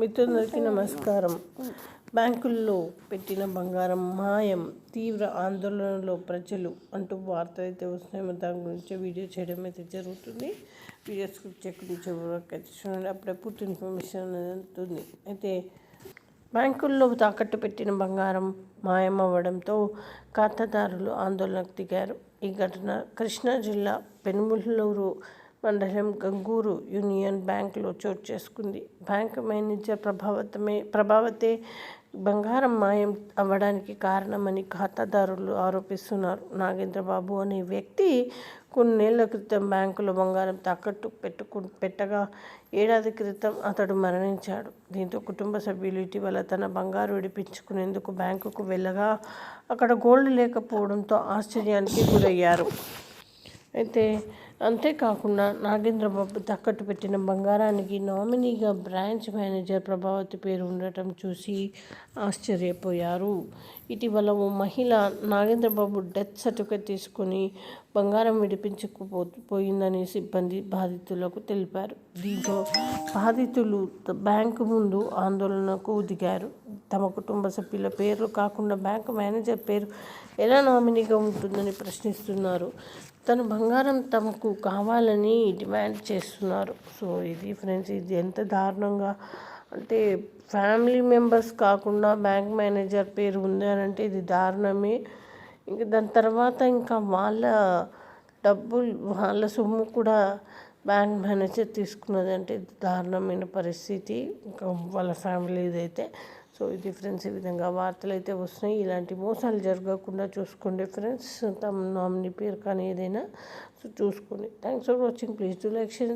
మిత్రులందరికీ నమస్కారం. బ్యాంకుల్లో పెట్టిన బంగారం మాయం తీవ్ర ఆందోళనలో ప్రజలు అంటూ వార్తలు అయితే వస్తున్నాయి. దాని గురించి వీడియో చేయడం అయితే జరుగుతుంది. వీడియో స్క్రిప్ట్ చేయకుండా చివరి అయితే చూడండి. అప్పుడే పూర్తి ఇన్ఫర్మేషన్ అనేది అయితే బ్యాంకుల్లో తాకట్టు పెట్టిన బంగారం మాయమవ్వడంతో ఖాతాదారులు ఆందోళనకు దిగారు. ఈ ఘటన కృష్ణా జిల్లా పెనుములూరు మండలం గంగూరు యూనియన్ బ్యాంకులో చోటు చేసుకుంది. బ్యాంక్ మేనేజర్ ప్రభావతమే ప్రభావతే బంగారం మాయం అవ్వడానికి కారణమని ఖాతాదారులు ఆరోపిస్తున్నారు. నాగేంద్రబాబు అనే వ్యక్తి కొన్నేళ్ళ క్రితం బ్యాంకులో బంగారం తాకట్టు పెట్టుకు పెట్టగా ఏడాది క్రితం అతడు మరణించాడు. దీంతో కుటుంబ సభ్యులు ఇటీవల తన బంగారు విడిపించుకునేందుకు బ్యాంకుకు వెళ్ళగా అక్కడ గోల్డ్ లేకపోవడంతో ఆశ్చర్యానికి గురయ్యారు. అయితే అంతేకాకుండా నాగేంద్రబాబు తాకట్టు పెట్టిన బంగారానికి నామినీగా బ్రాంచ్ మేనేజర్ ప్రభావతి పేరు ఉండటం చూసి ఆశ్చర్యపోయారు. ఇటీవల ఓ మహిళ నాగేంద్రబాబు డెత్ సర్టిఫికేట్ తీసుకొని బంగారం విడిపించకపో పోయిందని సిబ్బంది బాధితులకు తెలిపారు. దీంతో బాధితులు బ్యాంకు ముందు ఆందోళనకు దిగారు. తమ కుటుంబ సభ్యుల పేర్లు కాకుండా బ్యాంకు మేనేజర్ పేరు ఎలా నామినీగా ఉంటుందని ప్రశ్నిస్తున్నారు. తన బంగారం తమకు కావాలని డిమాండ్ చేస్తున్నారు. సో ఇది ఫ్రెండ్స్ ఇది ఎంత దారుణంగా అంటే ఫ్యామిలీ మెంబర్స్ కాకుండా బ్యాంక్ మేనేజర్ పేరు ఉంది అని అంటే ఇది దారుణమే. ఇంకా దాని తర్వాత ఇంకా వాళ్ళ డబ్బులు వాళ్ళ సొమ్ము కూడా బ్యాంక్ మేనేజర్ తీసుకున్నది అంటే దారుణమైన పరిస్థితి. ఇంకా వాళ్ళ ఫ్యామిలీది అయితే సో ఇది ఫ్రెండ్స్ ఈ విధంగా వార్తలు అయితే వస్తున్నాయి. ఇలాంటి మోసాలు జరగకుండా చూసుకోండి ఫ్రెండ్స్. తమ నామినీ పేరు కానీ ఏదైనా. సో చూసుకోండి. Thanks for watching. Please do like share